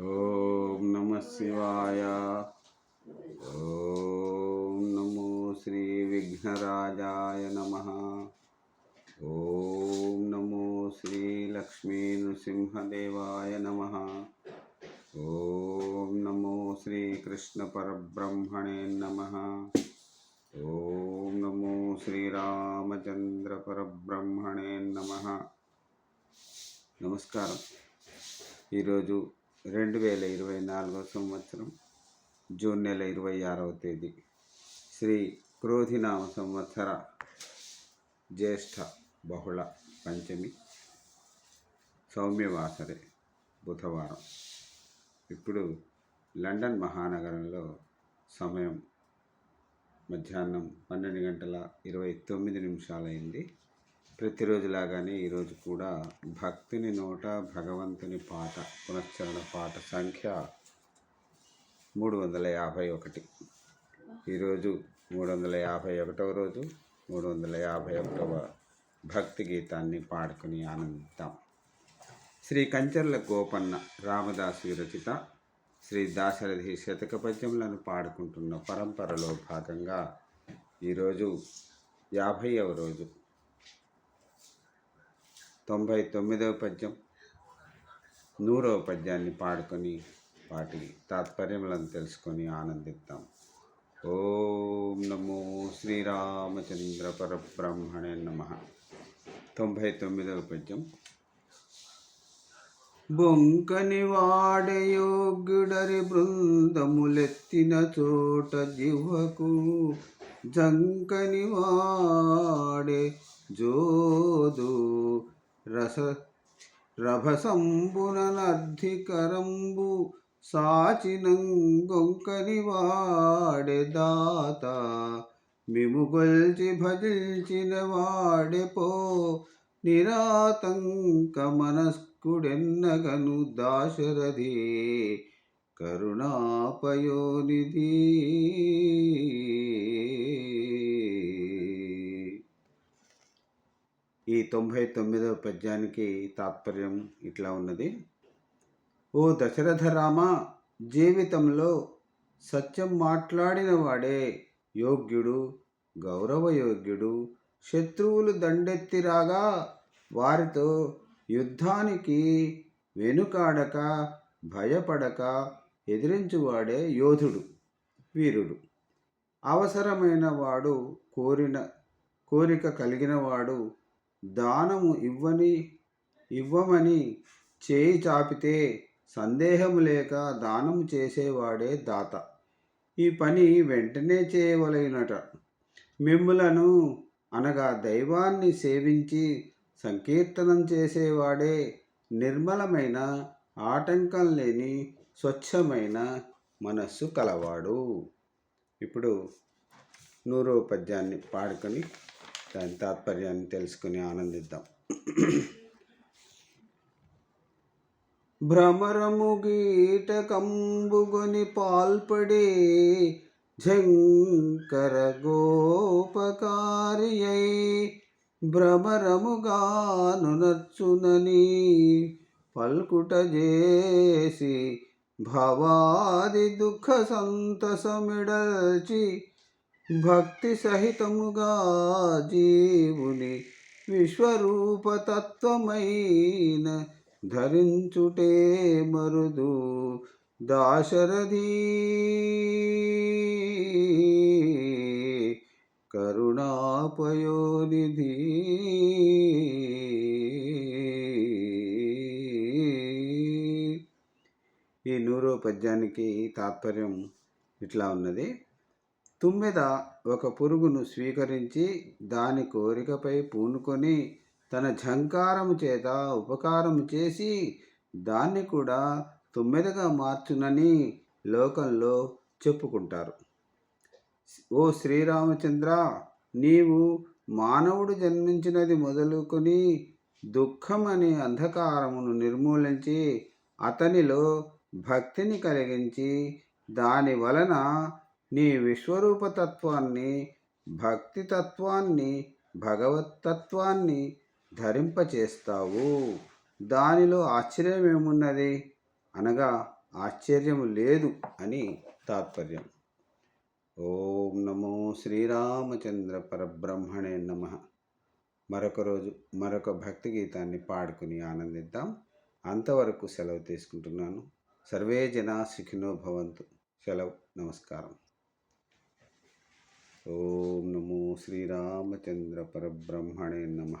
ఓం నమ శివాయ ఓం నమో శ్రీ విఘ్నరాజాయ నమ ఓం నమో శ్రీ లక్ష్మీ నృసింహదేవాయ నమ ఓం నమో శ్రీ కృష్ణ పరబ్రహ్మణే నమ ఓం నమో శ్రీరామచంద్ర పరబ్రహ్మణే నమ నమస్కారం ఈరోజు రెండు వేల ఇరవై నాలుగో సంవత్సరం జూన్ నెల ఇరవై ఆరవ తేదీ. శ్రీ క్రోధినామ సంవత్సర జ్యేష్ఠ బహుళ పంచమి సౌమ్యవాసరే బుధవారం. ఇప్పుడు లండన్ మహానగరంలో సమయం మధ్యాహ్నం పన్నెండు గంటల ఇరవై తొమ్మిది నిమిషాలైంది. ప్రతిరోజులాగానే ఈరోజు కూడా భక్తిని నోట భగవంతుని పాట పునశ్చరణ పాట సంఖ్య మూడు వందల యాభై ఒకటి. ఈరోజు మూడు వందల యాభై ఒకటవ రోజు మూడు వందల యాభై ఒకటవ భక్తి గీతాన్ని పాడుకుని ఆనందిద్దాం. శ్రీ కంచర్ల గోపన్న రామదాసు విరచిత శ్రీ దాశరథి శతక పద్యములను పాడుకుంటున్న పరంపరలో భాగంగా ఈరోజు యాభైవ రోజు తొంభై తొమ్మిదవ పద్యం. నూరవ పద్యాన్ని పాడుకొని వాటి తాత్పర్యములను తెలుసుకొని ఆనందిద్దాం. ఓం నమో శ్రీరామచంద్ర పరబ్రహ్మణే నమ. తొంభై తొమ్మిదవ పద్యం. బొంకని వాడయోగ్యుడరి బృందములెత్తిన చోట జివ్వకు జంకని వాడే జోదు రస రభసంబుననర్ధికరంబు సాచినంగొంకని వాడే దాత. మిముగొల్చి భజిల్చిన వాడెపో నిరాతంక మనస్కుడెన్నగను దాశరథి. కరుణాపయోనిధి. ఈ తొంభై తొమ్మిదవ పద్యానికి తాత్పర్యం ఇట్లా ఉన్నది. ఓ దశరథ రామ జీవితంలో సత్యం మాట్లాడిన వాడే యోగ్యుడు గౌరవయోగ్యుడు శత్రువులు దండెత్తి రాగా వారితో యుద్ధానికి వెనుకాడక భయపడక ఎదిరించువాడే యోధుడు వీరుడు. అవసరమైన వాడు కోరిన కోరిక కలిగినవాడు దానము ఇవ్వని ఇవ్వమని చేయి చాపితే సందేహం లేక దానము చేసేవాడే దాత. ఈ పని వెంటనే చేయవలైనట. మిమ్ములను అనగా దైవాన్ని సేవించి సంకీర్తనం చేసేవాడే నిర్మలమైన ఆటంకం లేని స్వచ్ఛమైన మనస్సు కలవాడు. ఇప్పుడు నూరో పద్యాన్ని పాడుకొని దాని తాత్పర్యాన్ని తెలుసుకుని ఆనందిద్దాం. భ్రమరము గీటకంబుగొని పాల్పడే జంకర గోపకారియై భ్రమరముగాను నచ్చునని పల్కుట చేసి భవాది దుఃఖ సంతసమిడల్చి భక్తి సహితముగా జీవుని విశ్వరూపతత్వమైన ధరించుటే మరుదు దాశరథీ. కరుణాపయోనిధి. ఈ నూరో పద్యానికి తాత్పర్యం ఇట్లా ఉన్నది. తుమ్మెద ఒక పురుగును స్వీకరించి దాని కోరికపై పూనుకొని తన ఝంకారము చేత ఉపకారము చేసి దాన్ని కూడా తుమ్మెదగా మార్చునని లోకంలో చెప్పుకుంటారు. ఓ శ్రీరామచంద్ర నీవు మానవుడు జన్మించినది మొదలుకొని దుఃఖం అనే అంధకారమును నిర్మూలించి అతనిలో భక్తిని కలిగించి దాని వలన నీ విశ్వరూపతత్వాన్ని భక్తితత్వాన్ని భగవత్తత్వాన్ని ధరింపచేస్తావు. దానిలో ఆశ్చర్యం ఏమున్నది? అనగా ఆశ్చర్యము లేదు అని తాత్పర్యం. ఓం నమో శ్రీరామచంద్ర పరబ్రహ్మణే నమ. మరొక రోజు మరొక భక్తి గీతాన్ని పాడుకుని ఆనందిద్దాం. అంతవరకు సెలవు తీసుకుంటున్నాను. సర్వే జనా సుఖినో భవంతు. సెలవు నమస్కారం. ఓం నమో శ్రీరామచంద్ర పరబ్రహ్మణే నమ